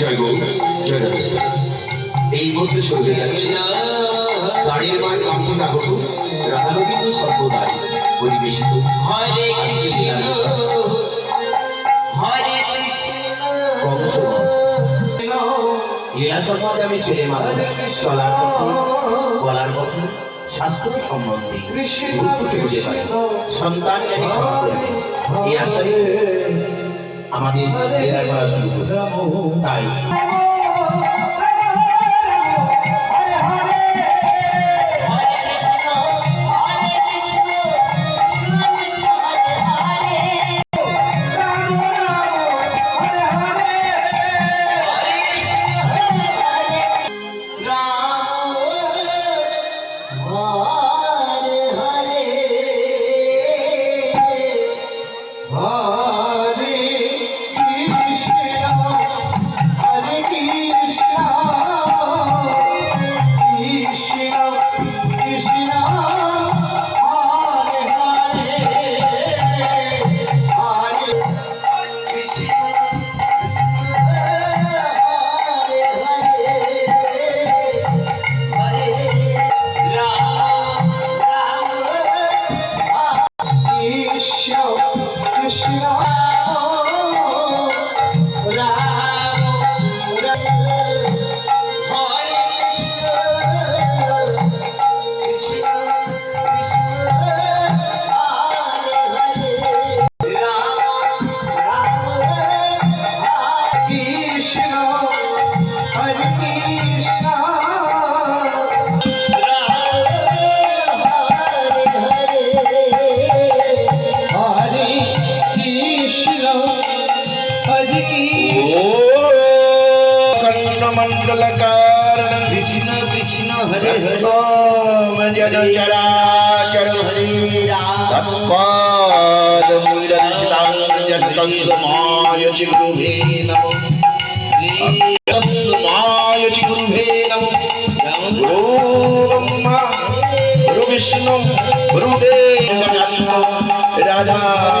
জয় গৌ জয় এই মধ্যে সরে যাচ্ছে গাড়ির মার কান্ত নাগর রাধারবীন্দ্র সম্প্রদায় পরিবেশিত। হরে হরে লীলা সম্বন্ধে আমি ছেলে মাথা চলার পথে বলার পথে শাস্ত্র সম্বন্ধে গুরুত্বকে বুঝে পারে। সন্তান জ্ঞানী ক্ষমা এই আমাদের তাই। 需要爱。হরে কৃষ্ণ খণ্ডমণ্ডলকারণ কৃষ্ণ কৃষ্ণ হরে হরে জন চরাচর হরে রাম তৎপাদমূলমায় চিগুভে নমঃ তৎমায় চিগুভে নমঃ গুরু ব্রহ্মা গুরু বিষ্ণু গুরুদেব রাধা